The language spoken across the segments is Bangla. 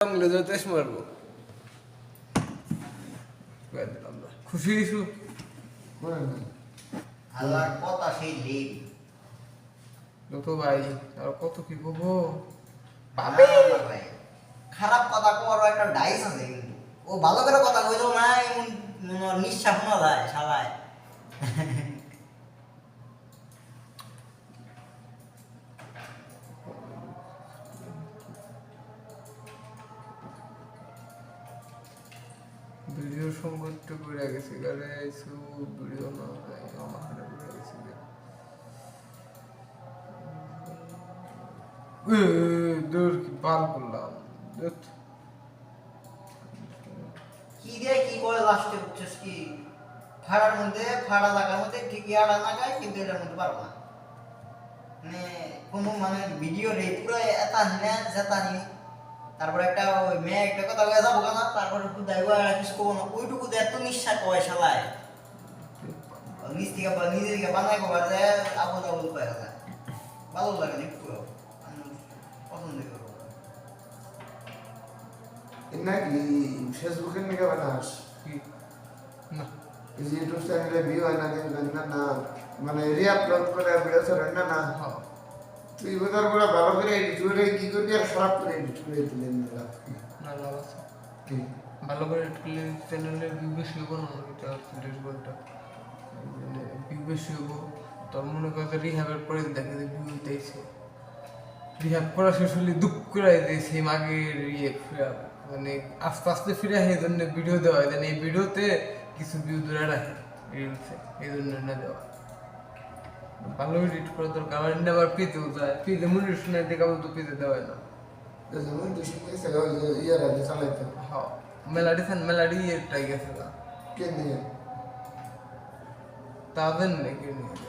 তেস মারবো খুশি হয়েছু আল্লাহর কথা সেই লেপ তো ভাই আর কত কি বলব পাবে খারাপ কথা কোয়ারও একটা ডাইস আছে কিন্তু। ও ভালো করে কথা কইলো না এমন নিঃশ্বাস শোনা যায় শালায়। ভিডিও সংগঠন করে গেছে গারে ভিডিও না আমার করে গেছে দূর কি পাল করলাম কি দিয়ে কি করে লাস্টে বুঝছিস কি? ফাড়ার মধ্যে, ফাড়া লাগার মধ্যে ঠিকই আড়া লাগায় কিন্তু এটার মধ্যে পারব না। মানে কোনো মানে ভিডিও রে পুরো এতা না জেতা নি তারপরে একটা ওই মেয়ে একটা কথা কয়ে যাব না তারপরে কুদাই ওই আর কিছু কবো না। ওইটুকু দিয়ে এত নিঃশ্বাস কয় শালায়। নিজ থেকে নিজে থেকে বানাই কবার যায় আবল আবল কয়ে যায় ভালো লাগে না একটু পছন্দ করি। নাকি ফেসবুকের নিকে বানাস কি? না। যে ইউটিউব চ্যানেলে ভিউ হয় না কিন্তু না না। মানে রিআপলোড করে ভিডিও ছাড়েন না না? হ্যাঁ। তুই বোধহয় পুরো ভালো করে এডিট করে কি করবি আর খারাপ করে এডিট করে দিলেন না না লাভ আছে। কি? ভালো করে টুলে চ্যানেলে ভিউ বেশি হব না এটা সিরিয়াস ভিউ বেশি হব। তোর মনে করে রিহাবের পরে দেখে যে ভিউ দিতেছে রিহাব করা শেষ হলে দুঃখ করে দিয়েছে আগের ইয়ে ফিরা মানে আস্তে আস্তে ফিরে আসে এই জন্য ভিডিও দেওয়া হয়। এই ভিডিওতে কিছু ভিউ ধরে রাখে রিলসে এই জন্য না দেওয়া ভালো এডিট করা দরকার আমার আবার পেতেও যায় পেতে মনে শুনে দেখা বলতো পেতে দেওয়া হয় না যেমন তুই শিখেছে ওই যে ইয়ার আগে চালাইতে হ্যাঁ মেলাডি ফ্যান মেলাডি এটাই গেছে না কে নিয়ে তাদের নাকি নিয়ে গেছে।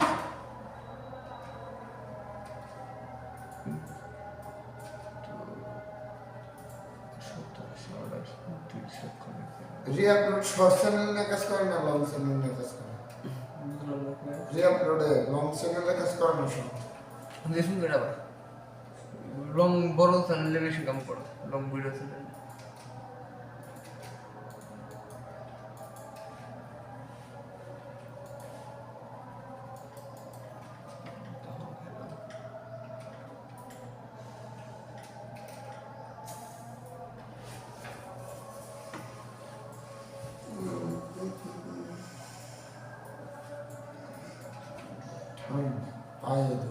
সতেরোশো আঠাশ উনত্রিশশো খানিক। রিআপলোড শর্ট চ্যানেল নিয়ে কাজ করে না লং চ্যানেল নিয়ে কাজ করে রিআপলোডে লং চ্যানেলে কাজ করে না সব দেখুন লং বড় চ্যানেলে বেশি কাম করো long video channel Ayet.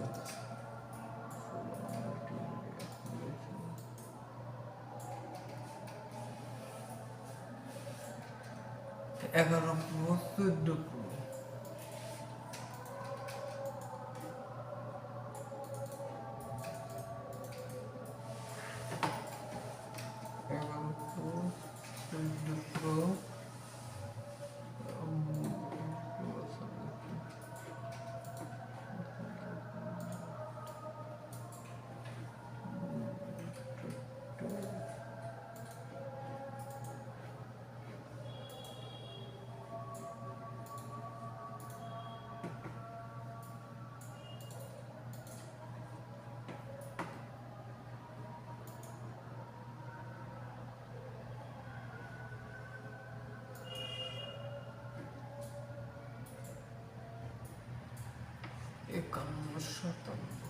Ever of most একান্ন শতাংশ